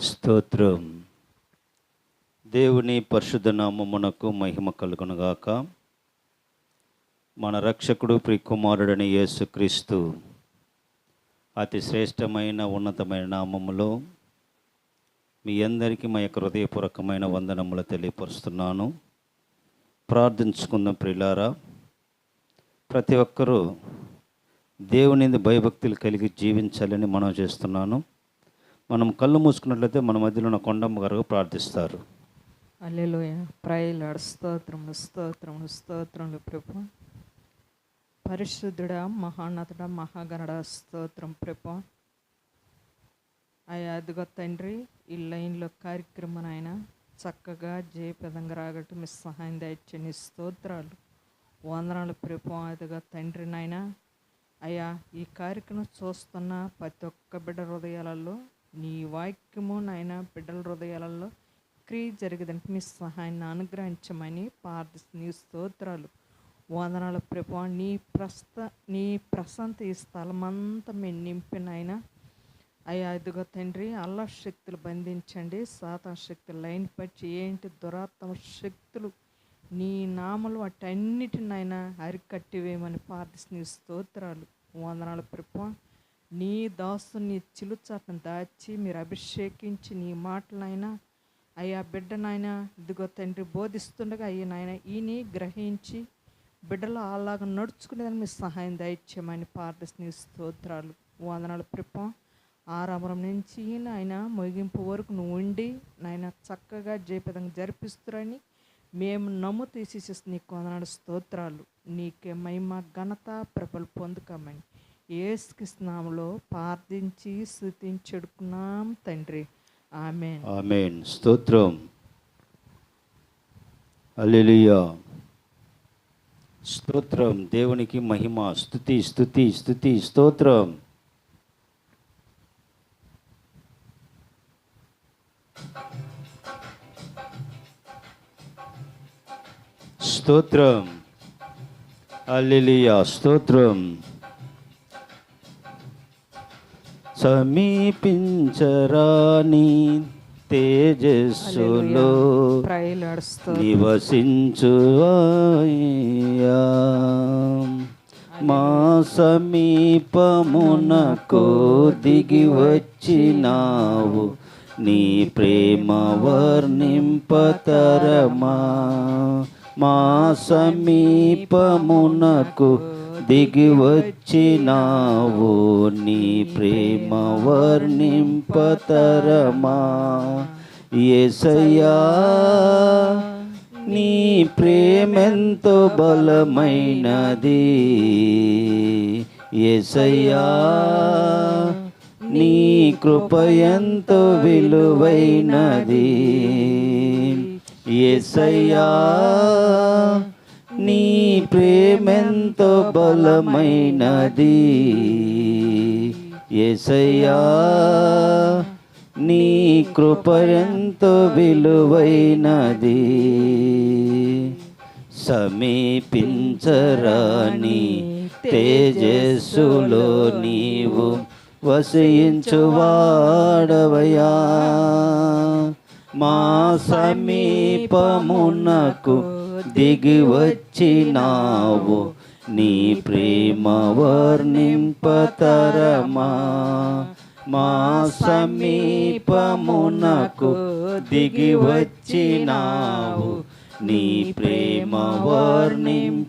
స్తోత్రం. దేవుని పరిశుద్ధ నామమునకు మహిమ కలుగునుగాక. మన రక్షకుడు ప్రికుమారుడని యేసుక్రీస్తు అతి శ్రేష్టమైన ఉన్నతమైన నామములో మీ అందరికీ మా యొక్క హృదయపూర్వకమైన వందనములు తెలియపరుస్తున్నాను. ప్రార్థించుకుందాం ప్రిలారా. ప్రతి ఒక్కరూ దేవుని భయభక్తులు కలిగి జీవించాలని మనం చేస్తున్నాను. మనం కళ్ళు మూసుకున్నట్లయితే మన మధ్యలో ఉన్న కొండమ్మ గారు ప్రార్థిస్తారు. అల్లెలోయ. ప్రైలాడు స్తోత్రములు స్తోత్రములు స్తోత్రములు ప్రభు. పరిశుద్ధుడ మహాన్నతుడా మహాగణుడ స్తోత్రం ప్రభు. అయ్యా అదిగో తండ్రి ఈ లైన్లో కార్యక్రమం ఆయన చక్కగా జయప్రదంగా రాగట్టు మీ సహాయం దయచని స్తోత్రాలు వందనాలు ప్రభు. అదిగో తండ్రి నాయన. అయ్యా ఈ కార్యక్రమం చూస్తున్న ప్రతి ఒక్క బిడ్డ హృదయాలలో నీ వాక్యము నాయన బిడ్డల హృదయాలలో క్రియ జరిగేదానికి మీ సహాయాన్ని అనుగ్రహించమని ప్రార్థిస్తు నీ స్తోత్రాలు. వందనాల ప్రభు నీ ప్రస్త నీ ప్రశాంత ఈ స్థలమంతా మేము నింపినాయన అయ్యా ఇదిగో తండ్రి అల్లా శక్తులు బంధించండి. సాతా శక్తులు లైన్ పచ్చి ఏంటి దురాత్మ శక్తులు? నీ నామలు వాటన్నిటినైనా అరికట్టివేయమని ప్రార్థిస్తున్న ఈ స్తోత్రాలు. వందనాల ప్రభు నీ దాసుని చిలుచాటను దాచి మీరు అభిషేకించి నీ మాటలైనా అయ్యా బిడ్డ నాయన ఇదిగో తండ్రి బోధిస్తుండగా అయ్యి నాయన ఈయన గ్రహించి బిడ్డలు అలాగా నడుచుకునేదని మీ సహాయం దయచేయమని ప్రార్థిస్తున్న స్తోత్రాలు. వందనాలు ప్రభు. ఆరంభం నుంచి నాయన ముగింపు వరకు నువ్వు ఉండి నాయన చక్కగా జయపదంగా జరిపిస్తురని మేము నమ్ము తీసేసి నీకు వందనాడు స్తోత్రాలు. నీకే మహిమ ఘనత ప్రభలు పొందుకోమని. ఏసుకృష్ణంలో ప్రార్థించి స్థుతించెడుకున్నాం తండ్రి. ఆమె ఆమెన్. స్తోత్రం. అల్లెలుయా స్తోత్రం. దేవునికి మహిమ. స్థుతి స్థుతి స్థుతి స్తోత్రం. స్తోత్రం. అల్లెలుయా స్తోత్రం. సమీపించరాని తేజస్సులో. నివసించు. మా సమీపమునకు దిగి వచ్చినావు. నీ ప్రేమ వర్ణింపతరమా. మా సమీపమునకు దిగి వచ్చినావు నీ ప్రేమ వర్ణింపతరమా? ఏసయ్యా నీ ప్రేమెంతో బలమైనది. ఏసయ్యా నీ కృప ఎంతో విలువైనది. ఏసయ్యా నీ ప్రేమెంతో బలమైనది. ఎసయ్యా నీ కృప ఎంతో విలువైనది. సమీపించరాని తేజస్సులో నీవు వసయించువాడవయా మా సమీపమునకు దిగి వచ్చినావు నీ ప్రేమ వర్ణింపతరమా? మా సమీపమునకు దిగి వచ్చినావు నీ ప్రేమ వర్ణింపతరమా?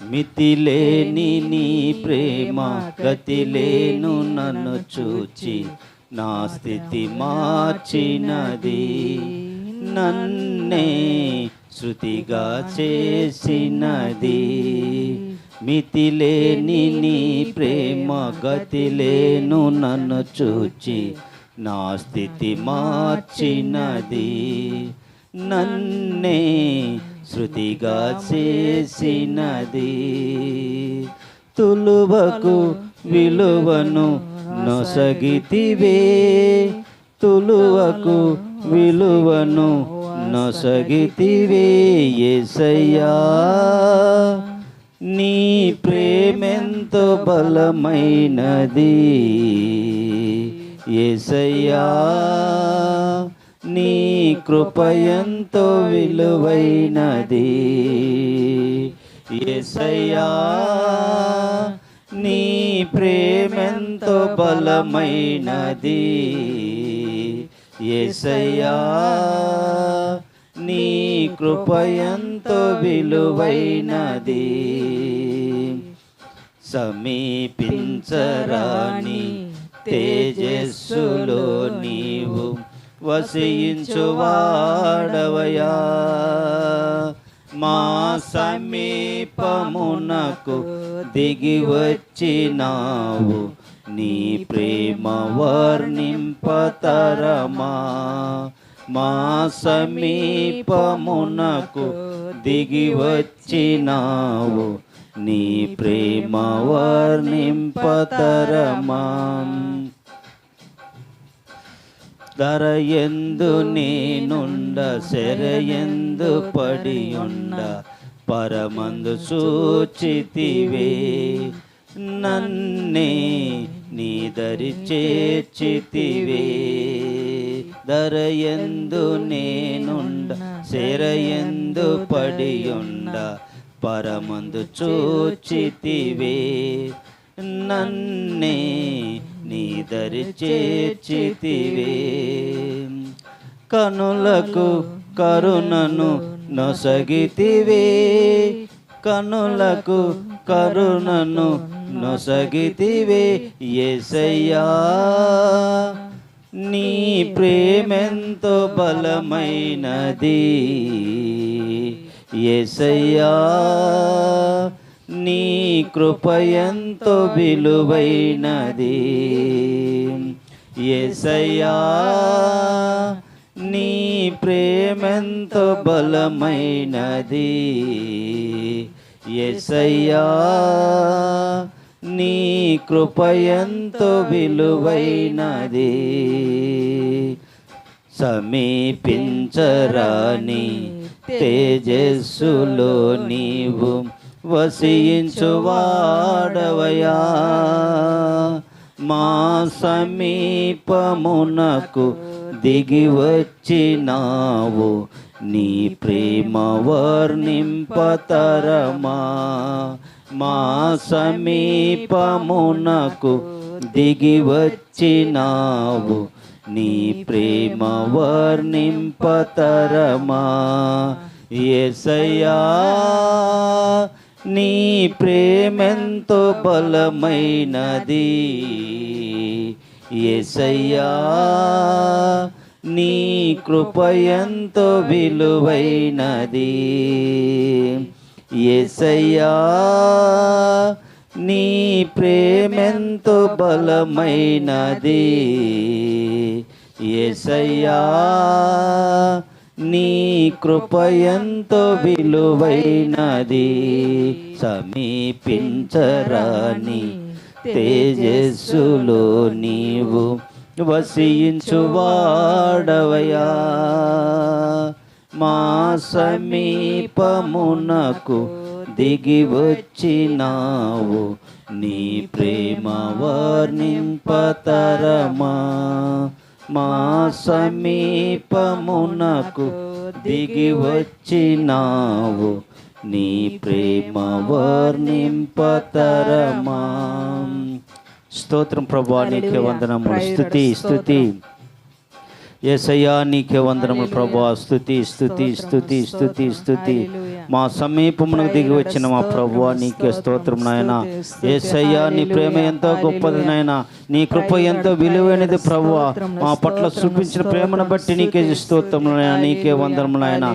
మితిలేని నీ ప్రేమ గతిలేను నన్ను చూచి నా స్థితి మార్చినది. నన్నే శృతిగా చేసినది. మితిలేని నీ ప్రేమ గతిలేను నన్ను చూచి నా స్థితి మార్చినది. నన్నే శృతిగా చేసినది. తులువకు విలువను నొసగితివే తులువకు విలువను నొసగితివే ఎసయ్యా నీ ప్రేమెంత బలమైనది ఏసయ్యా. నీ కృపయంతో విలువైనది ఏసయ్యా. నీ ప్రేమెంతో బలమైనది. ఏసయ్యా నీ కృప ఎంతో విలువైనది. సమీపించరాని తేజస్సులో నీవు వసించువాడవయా మా సమీపమునకు దిగి వచ్చినావు. నీ ప్రేమ వర్ణింపతరమా? మా సమీపమునకు దిగి వచ్చినావు. నీ ప్రేమ వర్ణింపతరమా? ధర ఎందు నేనుండ సెరయందు పడి ఉండ పరమందు సూచితివే. నన్నే నీ దరి చేర్చితివే. దరయందు ఎందు నేనుండ శరయందు పడియుండ పరమందు చూచితివే నన్నే నీ దరి చేర్చితివే. కనులకు కరుణను నొసగితివే. కనులకు కరుణను నొసగితివే. ఏసయ్యా నీ ప్రేమెంతో బలమైనది. ఏసయ్యా నీ కృప ఎంతో విలువైనది. ఎసయ్యా నీ ప్రేమెంత బలమైనది. ఎసయ్యా నీ కృప విలువైనది. సమీపించరాని తేజస్సులో నీవు వసించువాడవయా మా సమీపమునకు దిగి వచ్చినావు. నీ ప్రేమ వర్ణింపతరమా మా సమీపమునకు దిగి వచ్చినావు. నీ ప్రేమ వర్ణింపతరమా ఎసయ్యా నీ ప్రేమెంతో బలమైనది. ఎసయ్యా నీ కృప ఎంతో విలువైనది. ఎసయ్యా నీ ప్రేమెంతో బలమైనది. ఎసయ్యా నీ కృప ఎంతో విలువైనది. సమీపించరాని తేజస్సులో నీవు వసించువాడవయా మా సమీపమునకు దిగి వచ్చినావు. నీ ప్రేమ వర్ణింపతరమా. మా సమీపమునకు దిగి వచ్చినావు. నీ ప్రేమ వర్ణింపతరమా స్తోత్రం ప్రభా నీకే వందనములు. స్థుతి స్థుతి ఏసయ్యా నీకే వందనములు ప్రభా. స్థుతి స్థుతి స్థుతి స్థుతి స్థుతి మా సమీపమునకు దిగి వచ్చిన మా ప్రభు నీకే స్తోత్రం నాయన. ఏసయ్యా నీ ప్రేమ ఎంతో గొప్పది నాయన. నీ కృప ఎంతో విలువైనది ప్రభు మా పట్ల చూపించిన ప్రేమను బట్టి నీకే స్తోత్రం నాయన. నీకే వందనములు నాయన.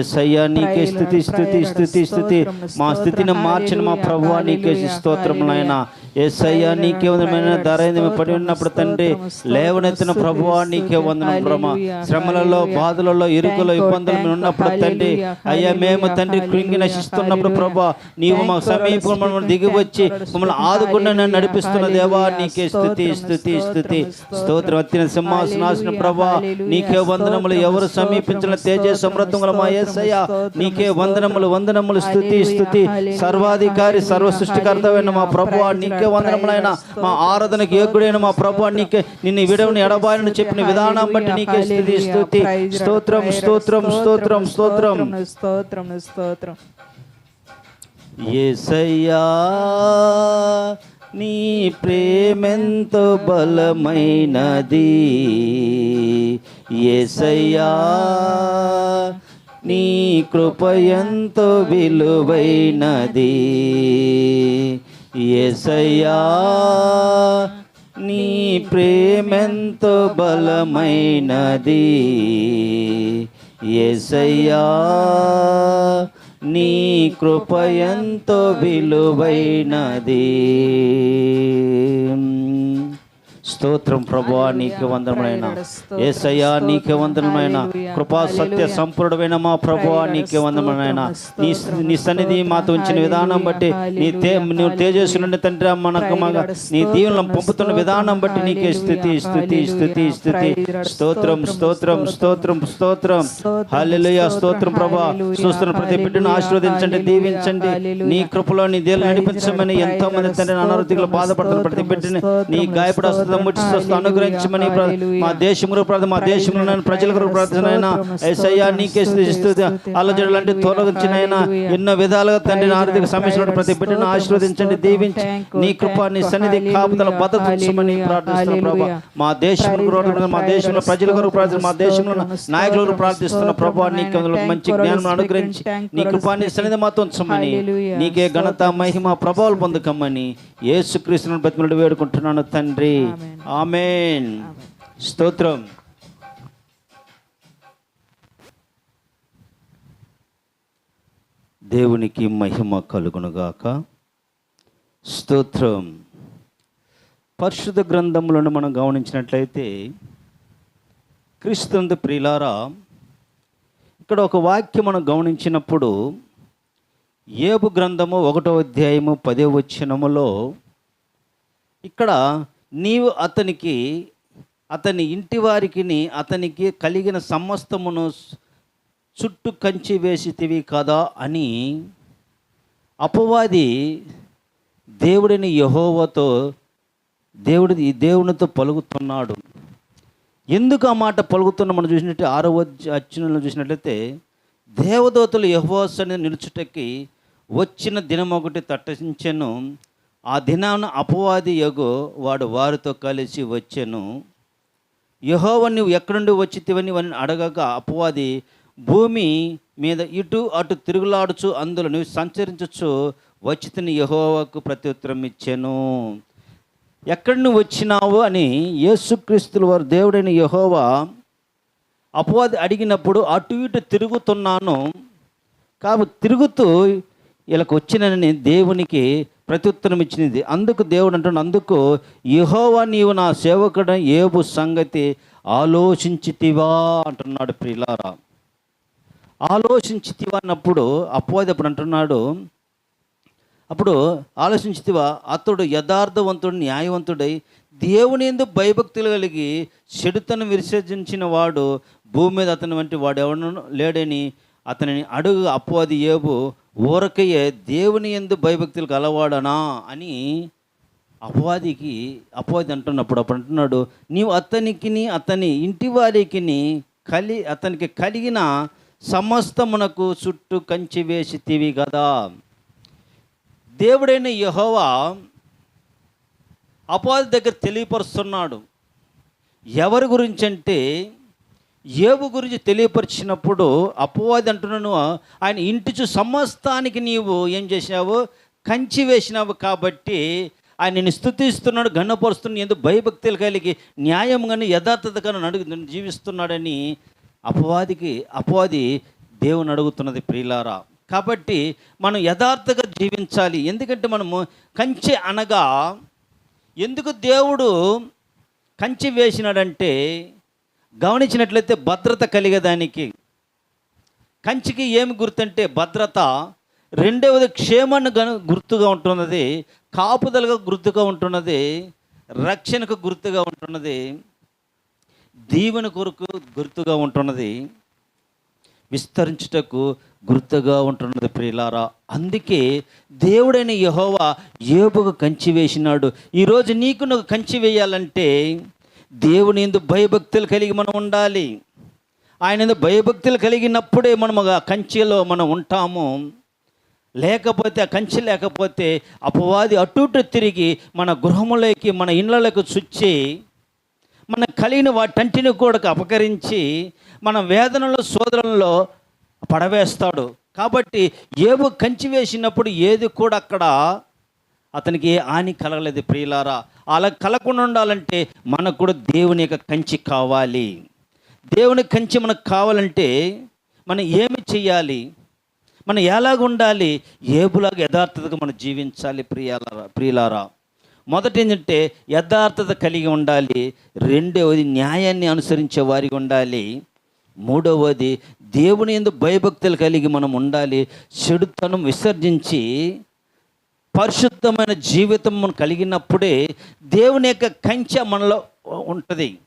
ఏసయ్యా నీకే స్థుతి స్థుతి స్థుతి స్థుతి మా స్థితిని మార్చిన మా ప్రభు నీకే స్తోత్రం నాయన. ఏసయ్యా నీకే వందనమైన ధర పడి ఉన్నప్పుడు తండ్రి లేవనెత్తిన ప్రభువా నీకే వందనం బ్రహ్మ. శ్రమలలో బాధలలో ఇరుకులో ఇబ్బందులు మేము ఉన్నప్పుడు తండ్రి అయ్యా మేము తండ్రి కృంగి నశిస్తున్నప్పుడు ప్రభా నీవు మా సమీపం మమ్మల్ని దిగి వచ్చి మమ్మల్ని ఆదుకుండా నన్ను నడిపిస్తున్న దేవా నీకే స్థుతి స్థుతి స్థుతి. స్తోత్రం. అత్తిన సింహాసనాసిన ప్రభా నీకే వందనములు ఎవరు సమీపించిన తేజ సమృద్ధముల మా ఏసయ్య? నీకే. వందనములు వందనములు స్థుతి స్థుతి. సర్వాధికారి సర్వ సృష్టికర్తమైన మా హల్లెలూయా. ప్రభు Praise నీకే వందనములైన మా ఆరాధనకు యోగ్యుడైన మా ప్రభు నీకే నిన్ను విడవని ఎడబాయని చెప్పిన విధానం బట్టి నీకే స్థుతి స్థుతి. స్తోత్రం స్తోత్రం స్తోత్రం. స్తోత్రం స్తోత్రం స్తోత్రం. ఏసయ్యా నీ ప్రేమెంతో బలమైనది. ఏసయ్యా నీ కృప ఎంతో విలువైనది. ఏసయ్యా నీ ప్రేమెంతో బలమైనది. ఏసయ్యా నీ కృపయంతో విలువైనది. స్తోత్రం ప్రభువా నీకు వందనమైన ఏసయ్యా నీకే వందనమైన కృపా సత్య సంపూర్ణమైన మా ప్రభువా నీకే వందనమైన నీ నీ సన్నిధి మాతో ఉంచిన విధానం బట్టి నీ తే నువ్వు తేజస్సులుండి తండ్రి మనకు మగ నీ దీవులను పంపుతున్న విధానం బట్టి నీకే స్థుతి స్థుతి స్థుతి స్థుతి. స్తోత్రం స్తోత్రం స్తోత్రం స్తోత్రం. హల్లెలూయా స్తోత్రం. ప్రభా. చూస్తున్న ప్రతి బిడ్డను ఆశీర్వదించండి దీవించండి. నీ కృపలో నీ దేవులు నడిపించమని ఎంతో మంది తండ్రి అనారోగ్యంలో బాధపడుతున్న ప్రతి బిడ్డని నీ గాయపడి వస్తుంది ముట్టి స్వస్థ అనుగ్రహించమని మా దేశంలో ప్రార్థన మా దేశంలో ప్రజల కొరకు ప్రార్థన ఎస్ఐయా నీకే అల్లజడు లాంటి తొలగించినైనా ఎన్నో విధాలుగా తండ్రి ఆర్థిక సమస్యలు ప్రతి బిడ్డను ఆశీర్వదించండి దీవించి నీ కృప నీ సన్నిధి కాపుదల భద్రతించమని ప్రార్థిస్తున్న ప్రభా. మా దేశంలో మా దేశంలో ప్రజల కొరకు ప్రార్థన మా దేశంలో ఉన్న నాయకుల కొరకు ప్రార్థిస్తున్న ప్రభా అందులో మంచి జ్ఞానం అనుగ్రహించి నీ కృపా నీ సన్నిధి మాతో ఉంచమని నీకే ఘనత మహిమ ప్రభావాలు పొందుకమ్మని యేసుక్రీస్తుని బతిమలు వేడుకుంటున్నాను తండ్రి ఆమెన్ స్తోత్రం దేవునికి మహిమ కలుగునుగాక. స్తోత్రం. పరిశుద్ధ గ్రంథములను మనం గమనించినట్లయితే క్రీస్తునందు ప్రియులారా ఇక్కడ ఒక వాక్యం మనం గమనించినప్పుడు ఏబు గ్రంథము ఒకటో అధ్యాయము పదే వచ్చినములో ఇక్కడ నీవు అతనికి అతని ఇంటి వారికి అతనికి కలిగిన సమస్తమును చుట్టూ కంచి వేసితివి కదా అని అపవాది దేవుడిని యహోవతో దేవుడి ఈ దేవునితో పలుకుతున్నాడు. ఎందుకు ఆ మాట పలుకుతున్న మనం చూసినట్టు ఆరో అచ్చునలో చూసినట్లయితే దేవదూతలు యహోవాసని నిలుచుటకి వచ్చిన దినం ఒకటి తట్టించెను ఆ దినాన అపవాది యగు వాడు వారితో కలిసి వచ్చెను. యహోవ నువ్వు ఎక్కడి నుండి వచ్చితివని వారిని అడగక అపవాది భూమి మీద ఇటు అటు తిరుగులాడుచు అందులో నువ్వు సంచరించచ్చు వచ్చితిని యహోవాకు ప్రత్యుత్తరం ఇచ్చాను. ఎక్కడి నువ్వు వచ్చినావు? అని యేసుక్రీస్తుల వారు దేవుడైన యహోవా అపవాది అడిగినప్పుడు అటు ఇటు తిరుగుతున్నాను. కాబట్టి తిరుగుతూ వీళ్ళకి వచ్చినని దేవునికి ప్రత్యుత్తరం ఇచ్చినది అందుకు దేవుడు అంటున్నాడు అందుకు యహోవా నీవు నా సేవకుడు ఏబు సంగతి ఆలోచించితివా అంటున్నాడు ప్రిలారా ఆలోచించితివా అన్నప్పుడు అపవాది అప్పుడు అంటున్నాడు అప్పుడు ఆలోచించితివా అతడు యథార్థవంతుడు న్యాయవంతుడై దేవుని ఎందు భయభక్తులు కలిగి చెడుతను విసర్జించిన వాడు భూమి మీద అతని వంటి వాడు ఎవడను లేడని అతనిని అడుగు అపవాది ఏబు ఊరకయ్యే దేవుని ఎందు భయభక్తులు కలవాడనా అని అపవాదికి అపవాది అంటున్నప్పుడు అప్పుడు అంటున్నాడు నీవు అతనికి అతని ఇంటి వారికి కలి అతనికి కలిగిన సమస్తమునకు చుట్టూ కంచి వేసితివి కదా. దేవుడైన యహోవా అపవాది దగ్గర తెలియపరుస్తున్నాడు. ఎవరి గురించి అంటే ఏవు గురించి తెలియపరిచినప్పుడు అపవాది అంటున్నాను ఆయన ఇంటి చూ సమస్తానికి నీవు ఏం చేసినావు? కంచి వేసినావు కాబట్టి ఆయన నేను స్థుతిస్తున్నాడు గణపరుస్తున్నాడు ఎందుకు భయభక్తులు కలిగి న్యాయంగాను యథార్థతగాను అడుగు జీవిస్తున్నాడని అపవాదికి అపవాది దేవుని అడుగుతున్నది ప్రియులారా. కాబట్టి మనం యథార్థంగా జీవించాలి. ఎందుకంటే మనము కంచె అనగా ఎందుకు దేవుడు కంచె వేసినాడంటే గమనించినట్లయితే భద్రత కలిగేదానికి కంచికి ఏమి గుర్తంటే భద్రత రెండవది క్షేమాన్ని గను గుర్తుగా ఉంటున్నది కాపుదలుగా గుర్తుగా ఉంటున్నది రక్షణకు గుర్తుగా ఉంటున్నది దీవెన కొరకు గుర్తుగా ఉంటున్నది విస్తరించుటకు గుర్తుగా ఉంటున్నది ప్రియులారా. అందుకే దేవుడైన యహోవా ఏబుకు కంచి వేసినాడు. ఈరోజు నీకు నువ్వు కంచి వేయాలంటే దేవుని ఎందు భయభక్తులు కలిగి మనం ఉండాలి. ఆయన ఎందు భయభక్తులు కలిగినప్పుడే మనం ఆ కంచెలో మనం ఉంటాము. లేకపోతే ఆ కంచె లేకపోతే అపవాది అటు ఇటు తిరిగి మన గృహములకి మన ఇండ్లకు చుచ్చి మన కలిగిన వాటంటిని కూడా అపకరించి మన వేదనలో సోదరంలో పడవేస్తాడు. కాబట్టి ఏవో కంచి వేసినప్పుడు ఏది కూడా అక్కడ అతనికి ఏ హాని కలగలేదు ప్రియులారా. అలా కలగకుండా ఉండాలంటే మనకు కూడా దేవుని యొక్క కంచి కావాలి. దేవుని కంచి మనకు కావాలంటే మనం ఏమి చేయాలి మనం ఎలాగ ఉండాలి? ఏబులాగా యథార్థతగా మనం జీవించాలి ప్రియాలారా ప్రియులారా. మొదటి ఏంటంటే యథార్థత కలిగి ఉండాలి. రెండవది న్యాయాన్ని అనుసరించే వారికి ఉండాలి. మూడవది దేవుని ఎందు భయభక్తులు కలిగి మనం ఉండాలి. చెడుతనం విసర్జించి పరిశుద్ధమైన జీవితం మనం కలిగినప్పుడే దేవుని యొక్క కంచె మనలో ఉంటుంది.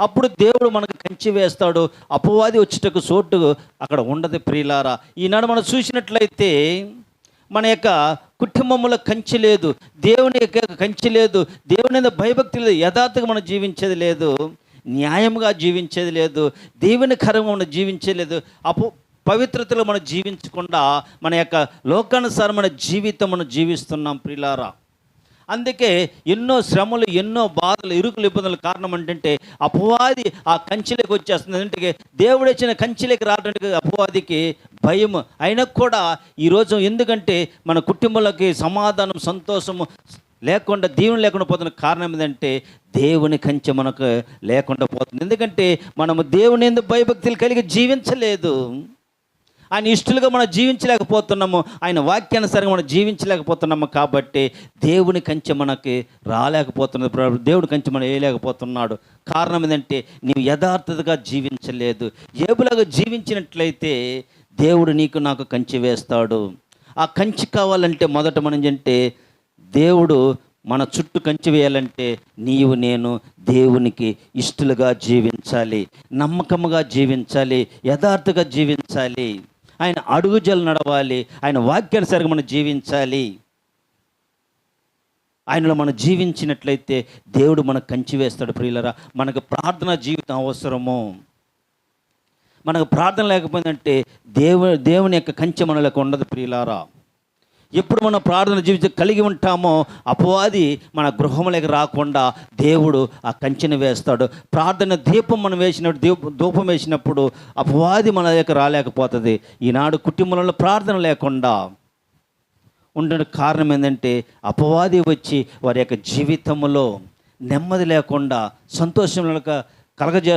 అప్పుడు దేవుడు మనకు కంచి వేస్తాడు. అపవాది వచ్చేటకు చోటు అక్కడ ఉండదు ప్రియులారా. ఈనాడు మనం చూసినట్లయితే మన యొక్క కుటుంబంలో కంచి లేదు. దేవుని యొక్క కంచి లేదు. దేవుని మీద భయభక్తి లేదు. యథార్థంగా మనం జీవించేది లేదు. న్యాయంగా జీవించేది లేదు. దేవునికరంగా మనం జీవించేది లేదు. అపో పవిత్రతలో మనం జీవించకుండా మన యొక్క లోకానుసారమైన జీవితం మనం జీవిస్తున్నాం ప్రిలారా. అందుకే ఎన్నో శ్రమలు ఎన్నో బాధలు ఇరుకులు ఇబ్బందుల కారణం ఏంటంటే అపవాది ఆ కంచెలోకి వచ్చేస్తుంది. అంటే దేవుడు ఇచ్చిన కంచెలోకి రావడానికి అపవాదికి భయం. అయినా కూడా ఈరోజు ఎందుకంటే మన కుటుంబాలకి సమాధానం సంతోషము లేకుండా దేవుని లేకుండా పోతున్న కారణం ఏంటంటే దేవుని కంచె మనకు లేకుండా పోతుంది. ఎందుకంటే మనము దేవుని ఎందుకు భయభక్తులు కలిగి జీవించలేదు. ఆయన ఇష్టలుగా మనం జీవించలేకపోతున్నాము. ఆయన వాక్యానుసారంగా మనం జీవించలేకపోతున్నాము కాబట్టి దేవుని కంచె మనకి రాలేకపోతున్నది ప్రభు. దేవుడి కంచె మనం వేయలేకపోతున్నాడు. కారణం ఏంటంటే నీవు యథార్థతగా జీవించలేదు. ఏబులాగా జీవించినట్లయితే దేవుడు నీకు నాకు కంచి వేస్తాడు. ఆ కంచి కావాలంటే మొదట మనం అంటే దేవుడు మన చుట్టూ కంచి వేయాలంటే నీవు నేను దేవునికి ఇష్టలుగా జీవించాలి. నమ్మకముగా జీవించాలి. యథార్థగా జీవించాలి. ఆయన అడుగుజలు నడవాలి ఆయన వాక్యానుసారిగా మనం జీవించాలి. ఆయనలో మనం జీవించినట్లయితే దేవుడు మనకు కంచి వేస్తాడు ప్రియులరా. మనకు ప్రార్థన జీవితం అవసరము. మనకు ప్రార్థన లేకపోయిందంటే దేవు దేవుని యొక్క కంచె మనలకు ఉండదు ప్రియులారా. ఎప్పుడు మనం ప్రార్థన జీవితం కలిగి ఉంటామో అపవాది మన గృహంలోకి రాకుండా దేవుడు ఆ కంచెను వేస్తాడు. ప్రార్థన దీపం మనం వేసినప్పుడు దీప ధూపం వేసినప్పుడు అపవాది మన దగ్గర రాలేకపోతుంది. ఈనాడు కుటుంబంలో ప్రార్థన లేకుండా ఉండడానికి కారణం ఏంటంటే అపవాది వచ్చి వారి యొక్క జీవితంలో నెమ్మది లేకుండా సంతోషం కలగజే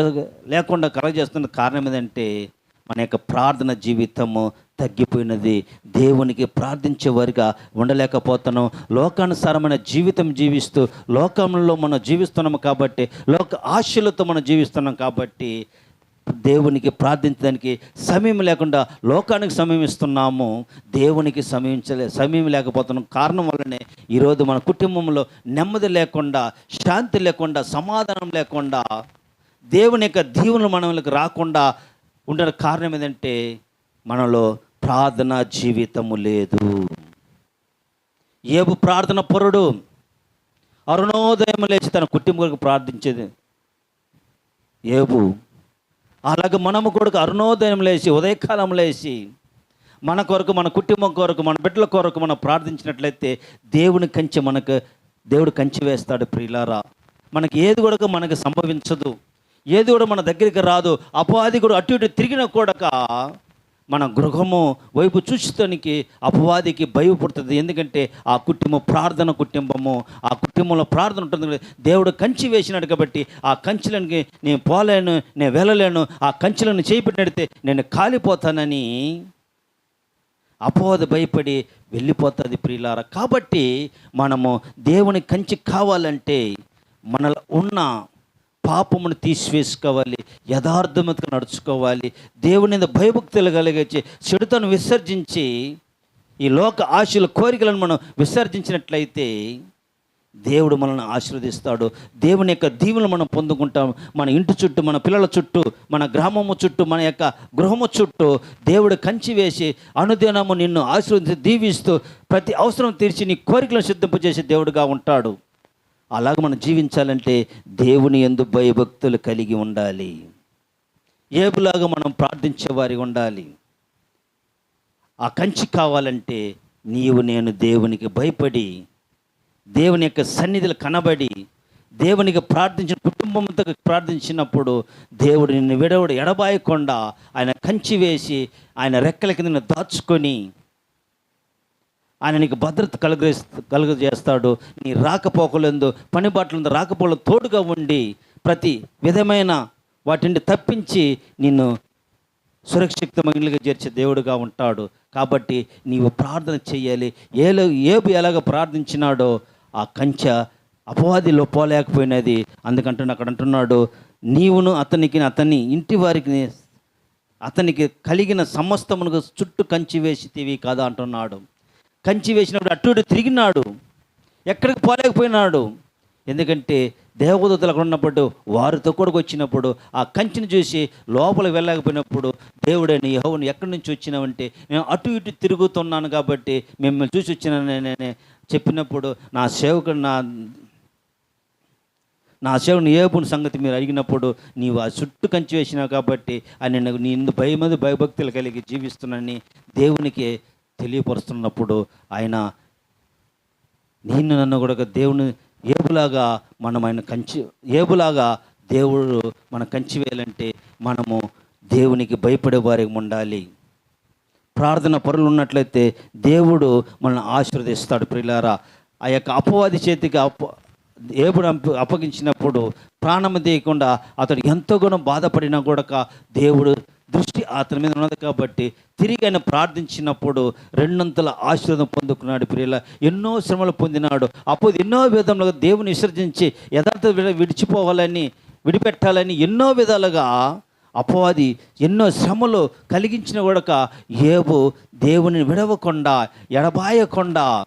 లేకుండా కలగజేస్తున్న కారణం ఏంటంటే మన యొక్క ప్రార్థన జీవితము తగ్గిపోయినది. దేవునికి ప్రార్థించే వారిగా ఉండలేకపోతున్నాం. లోకానుసారమైన జీవితం జీవిస్తూ లోకంలో మనం జీవిస్తున్నాము కాబట్టి లోక ఆశలతో మనం జీవిస్తున్నాం కాబట్టి దేవునికి ప్రార్థించడానికి సమయం లేకుండా లోకానికి సమయం ఇస్తున్నాము. దేవునికి సమయించలే సమయం లేకపోతున్నాం. కారణం వల్లనే ఈరోజు మన కుటుంబంలో నెమ్మది లేకుండా శాంతి లేకుండా సమాధానం లేకుండా దేవుని యొక్క దీవులు మనకి రాకుండా ఉండడం కారణం ఏంటంటే మనలో ప్రార్థన జీవితము లేదు. ఏబు ప్రార్థన పరుడు. అరుణోదయం లేచి తన కుటుంబాలకు ప్రార్థించేది. ఏబు అలాగే మనము కొడుకు అరుణోదయం లేచి ఉదయకాలం లేచి మన కొరకు మన కుటుంబం కొరకు మన బిడ్డల కొరకు మనం ప్రార్థించినట్లయితే దేవుని కంచె మనకు దేవుడు కంచి వేస్తాడు ప్రియులారా. మనకి ఏది కూడా మనకు సంభవించదు. ఏది కూడా మన దగ్గరికి రాదు. అపవాది కూడా అటు ఇటు తిరిగిన కూడా మన గృహము వైపు చూస్తానికి అపవాదికి భయపడుతుంది. ఎందుకంటే ఆ కుటుంబం ప్రార్థన కుటుంబము ఆ కుటుంబంలో ప్రార్థన ఉంటుంది దేవుడు కంచి వేసినాడు కాబట్టి ఆ కంచెలకి నేను పోలేను నేను వెళ్ళలేను ఆ కంచెలను చేపెట్టినడితే నేను కాలిపోతానని అపవాది భయపడి వెళ్ళిపోతుంది ప్రియులార. కాబట్టి మనము దేవుని కంచి కావాలంటే మనలో ఉన్న పాపమును తీసివేసుకోవాలి యథార్థమతగా నడుచుకోవాలి దేవుని మీద భయభక్తులు కలిగించి చెడుతను విసర్జించి ఈ లోక ఆశల కోరికలను మనం విసర్జించినట్లయితే దేవుడు మనల్ని ఆశీర్వదిస్తాడు. దేవుని యొక్క దీవులు మనం పొందుకుంటాం. మన ఇంటి చుట్టూ మన పిల్లల చుట్టూ మన గ్రామము చుట్టూ మన యొక్క గృహము చుట్టూ దేవుడు కంచి వేసి అనుదినము నిన్ను ఆశీర్వదించి దీవిస్తూ ప్రతి అవసరం తీర్చి నీ కోరికలను సిద్ధింపజేసే దేవుడుగా ఉంటాడు. అలాగ మనం జీవించాలంటే దేవుని ఎందు భయభక్తులు కలిగి ఉండాలి. ఏబులాగా మనం ప్రార్థించే వారి ఉండాలి. ఆ కంచి కావాలంటే నీవు నేను దేవునికి భయపడి దేవుని యొక్క సన్నిధిలో కనబడి దేవునికి ప్రార్థించిన కుటుంబంతో ప్రార్థించినప్పుడు దేవుడు నిన్ను విడవడు ఎడబాయకుండా ఆయన కంచి వేసి ఆయన రెక్కల కింద నిన్ను దాచుకొని ఆయన నీకు భద్రత కలుగ కలుగజేస్తాడు. నీ రాకపోకలందు పని బాటలందు రాకపోకలు తోడుగా ఉండి ప్రతి విధమైన వాటిని తప్పించి నిన్ను సురక్షితమైనగా చేర్చే దేవుడుగా ఉంటాడు. కాబట్టి నీవు ప్రార్థన చేయాలి ఏలో ఏబు ఎలాగ ప్రార్థించినాడో ఆ కంచె అపవాదిలో పోలేకపోయినది. అందుకంటున్నా అక్కడ అంటున్నాడు నీవును అతనికి అతని ఇంటి వారికి అతనికి కలిగిన సమస్తమును చుట్టూ కంచి వేసితివి కాదా? అంటున్నాడు. కంచి వేసినప్పుడు అటు ఇటు తిరిగినాడు. ఎక్కడికి పోలేకపోయినాడు. ఎందుకంటే దేవదూతలు అక్కడ ఉన్నప్పుడు వారితో కూడా వచ్చినప్పుడు ఆ కంచిని చూసి లోపలికి వెళ్ళలేకపోయినప్పుడు దేవుడని యహోవను ఎక్కడి నుంచి వచ్చినావంటే నేను అటు ఇటు తిరుగుతున్నాను కాబట్టి మిమ్మల్ని చూసి వచ్చినానని చెప్పినప్పుడు నా సేవకుడు నా నా సేవకుని ఏపుని సంగతి మీరు అడిగినప్పుడు నీవు ఆ చుట్టూ కంచి వేసినావు కాబట్టి అని నేను నీ భయం భయమంది భయభక్తులు కలిగి జీవిస్తున్నానని దేవునికి తెలియపరుస్తున్నప్పుడు ఆయన నిన్ను నన్ను కూడా దేవుని ఏబులాగా మనం ఆయన కంచి ఏబులాగా దేవుడు మన కంచి వేయాలంటే మనము దేవునికి భయపడే వారికి ఉండాలి. ప్రార్థన పరులు ఉన్నట్లయితే దేవుడు మనల్ని ఆశీర్వదిస్తాడు ప్రియులారా ఆ యొక్క అపవాది చేతికి అప ఏబుడు అప్పగించినప్పుడు ప్రాణం తీయకుండా అతడు ఎంతో గుణం బాధపడినా కూడా దేవుడు దృష్టి అతని మీద ఉన్నది కాబట్టి తిరిగి ఆయన ప్రార్థించినప్పుడు రెండంతల ఆశీర్వాదం పొందుకున్నాడు ప్రియుల. ఎన్నో శ్రమలు పొందినాడు. అప్పుడు ఎన్నో విధములుగా దేవుని విసర్జించి యథార్థ విడిచిపోవాలని విడిపెట్టాలని ఎన్నో విధాలుగా అపవాది ఎన్నో శ్రమలు కలిగించిన కూడక ఏబు దేవుని విడవకుండా ఎడబాయకుండా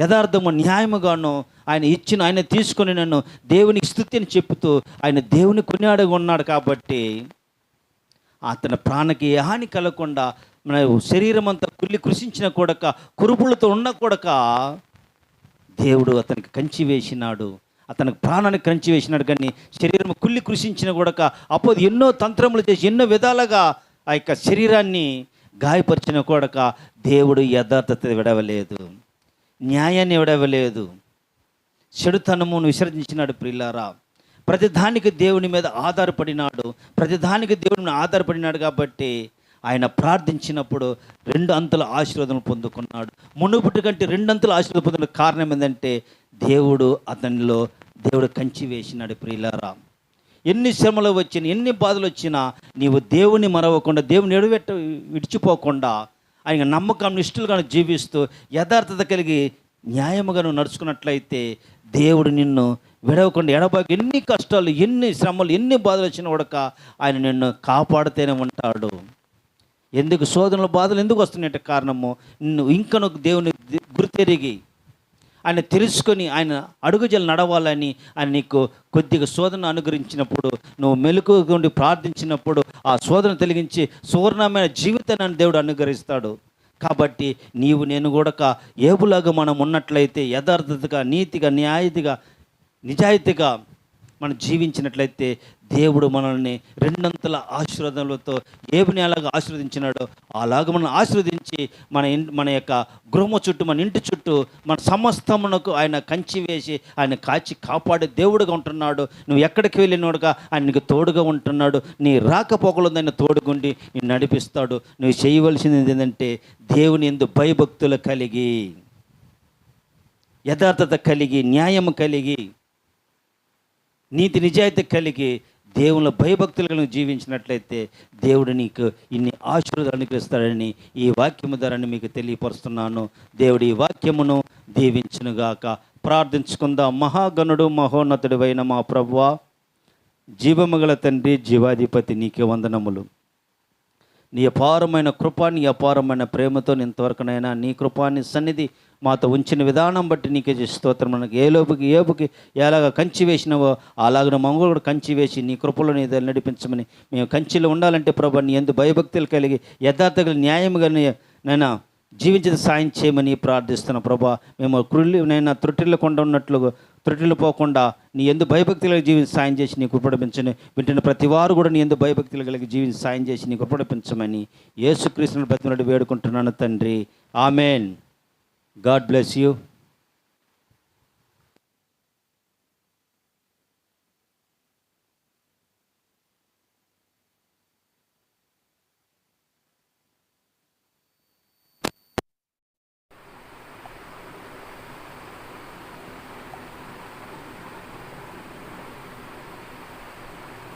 యథార్థము న్యాయముగాను ఆయన ఇచ్చిన ఆయన తీసుకొని నన్ను దేవునికి స్థుతిని చెప్తూ ఆయన దేవుని కొనియాడుగా ఉన్నాడు కాబట్టి అతని ప్రాణకి ఏ హాని కలగకుండా మన శరీరం అంతా కుల్లి కృషించిన కూడక కురుపులతో ఉన్న కూడక దేవుడు అతనికి కంచి వేసినాడు. అతనికి ప్రాణాన్ని కంచి వేసినాడు కానీ శరీరం కుల్లి కృషించిన కూడక అప్పుడు ఎన్నో తంత్రములు చేసి ఎన్నో విధాలుగా ఆ యొక్క శరీరాన్ని గాయపరిచిన కూడక దేవుడు యథార్థత విడవలేదు. న్యాయాన్ని విడవలేదు. చెడుతనమును విసర్జించినాడు ప్రిల్లారా ప్రతిదానికి దేవుని మీద ఆధారపడినాడు. ప్రతిదానికి దేవుని మీద ఆధారపడినాడు కాబట్టి ఆయన ప్రార్థించినప్పుడు రెండు అంతుల ఆశీర్వాదం పొందుకున్నాడు. మునుపటి కంటే రెండంతుల ఆశీర్వాదం పొందిన కారణం ఏంటంటే దేవుడు అతనిలో దేవుడు కంచి వేసినాడు ప్రియులారా. ఎన్ని శ్రమలు వచ్చినా ఎన్ని బాధలు వచ్చినా నీవు దేవుని మరవకుండా దేవుని ఎడవెట్ట విడిచిపోకుండా ఆయన నమ్మకం నిష్ఠులుగా జీవిస్తూ యథార్థత కలిగి న్యాయముగా నువ్వు నడుచుకున్నట్లయితే దేవుడు నిన్ను విడవకుండా ఎడబాకు ఎన్ని కష్టాలు ఎన్ని శ్రమలు ఎన్ని బాధలు వచ్చినా కూడా ఆయన నిన్ను కాపాడుతూనే ఉంటాడు. ఎందుకు? శోధనల బాధలు ఎందుకు వస్తున్నాయంటే కారణము? నిన్ను ఇంకా నువ్వు దేవుని ది- గుర్తెరిగి ఆయన తెలుసుకొని ఆయన అడుగుజలు నడవాలని ఆయన నీకు కొద్దిగా శోధన అనుగ్రహించినప్పుడు నువ్వు మెలకు ఉండి ప్రార్థించినప్పుడు ఆ శోధన తొలగించి సువర్ణమైన జీవితాన్ని దేవుడు అనుగ్రహిస్తాడు. కాబట్టి నీవు నేను కూడా ఏబులాగా మనం ఉన్నట్లయితే యథార్థతగా నీతిగా న్యాయతిగా నిజాయితీగా మనం జీవించినట్లయితే దేవుడు మనల్ని రెండంతల ఆశీర్వాదములతో ఏబుని అలాగా ఆశీర్వదించినాడో అలాగ మనం ఆశీర్వదించి మన మన యొక్క గృహము చుట్టూ మన ఇంటి చుట్టూ మన సమస్తమునకు ఆయన కంచి వేసి ఆయన కాచి కాపాడే దేవుడుగా ఉంటున్నాడు. నువ్వు ఎక్కడికి వెళ్ళినోడుగా ఆయన నీకు తోడుగా ఉంటున్నాడు. నీ రాకపోకలుందని తోడుగుండి నేను నడిపిస్తాడు. నువ్వు చేయవలసింది ఏంటంటే దేవుని ఎందు భయభక్తులు కలిగి యథార్థత కలిగి న్యాయం కలిగి నీతి నిజాయితీ కలిగి దేవుని భయభక్తులు కలిగి జీవించినట్లయితే దేవుడు నీకు ఇన్ని ఆశీర్వాదాలు అనుగ్రహిస్తాడని ఈ వాక్యము ధరని మీకు తెలియపరుస్తున్నాను. దేవుడు ఈ వాక్యమును దీవించునుగాక. ప్రార్థించుకుందాం. మహాగణుడు మహోన్నతుడు అయిన మా ప్రభువా జీవముగల తండ్రి జీవాధిపతి నీకే వందనములు. నీ అపారమైన కృప నీ అపారమైన ప్రేమతో ఇంతవరకునైనా నీ కృపాన్ని నీ సన్నిధి మాతో ఉంచిన విధానం బట్టి నీకే చేసి స్తోత్రం. మనకి ఏ లోపుకి ఏపుకి ఎలాగ కంచి వేసినావో అలాగ మమ్మల్ని కూడా కంచి వేసి నీ కృపలో నీ దగ్గర నడిపించమని మేము కంచిలో ఉండాలంటే ప్రభా నీ ఎందు భయభక్తులు కలిగి యథార్థగా న్యాయముగా నైనా జీవించే సాయం చేయమని ప్రార్థిస్తున్న ప్రభా. మేము కృళ్ళు నైనా త్రుటిల్లకుండా ఉన్నట్లుగా త్రుటిలు పోకుండా నీ ఎందు భయభక్తులు జీవించి సాయం చేసి నీ కృపడపించని వింటున్న ప్రతి వారు కూడా నీ ఎందు భయభక్తులు కలిగి జీవించి సాయం చేసి నీ కృపడపించమని యేసుక్రీస్తుని బతిమలాడి వేడుకుంటున్నాను తండ్రి. ఆమెన్. God bless you.